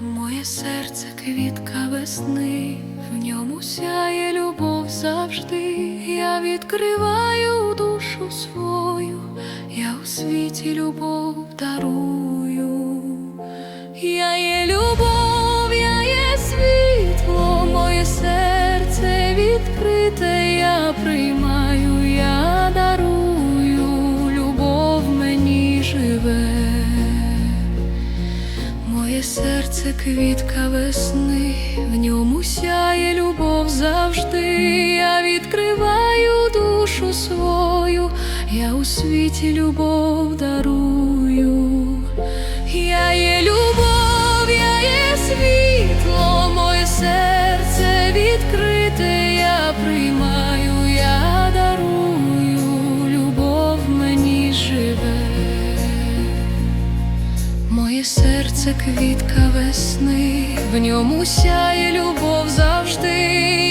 Моє серце квітка весни, в ньому сяє любов завжди. Я відкриваю душу свою, я у світі любов дарую, я є любов, я є світло, моє серце відкрите, я прийму. Квітка весни, в ньому сяє любов завжди. Я відкриваю душу свою, я у світі любов дарую. Моє серце квітка весни, в ньому сяє любов завжди.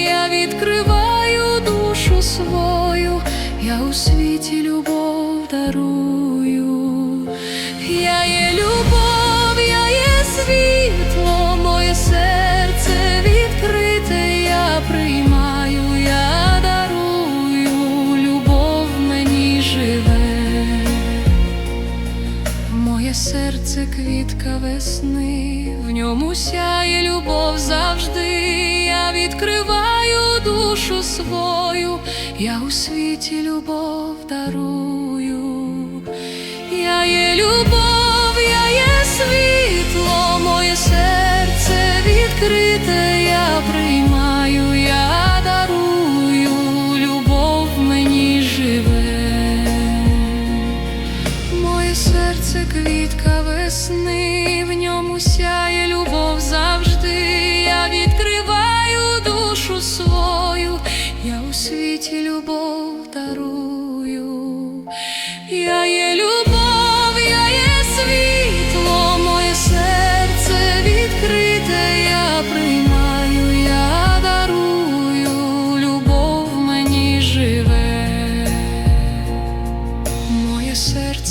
Я відкриваю душу свою, я у світі любов дарую. Серце квітка весни, в ньому сяє любов завжди. Я відкриваю душу свою, я у світі любов дарую. Я є любов, я є світло, моє серце відкрите, серце квітка весни, в ньому сяє любов завжди. Я відкриваю душу свою, я у світі любов дарую. Я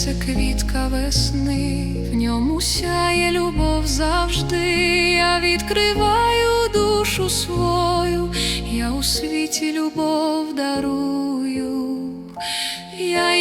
це квітка весни, в ньому сяє любов завжди, я відкриваю душу свою, я у світі любов дарую. Я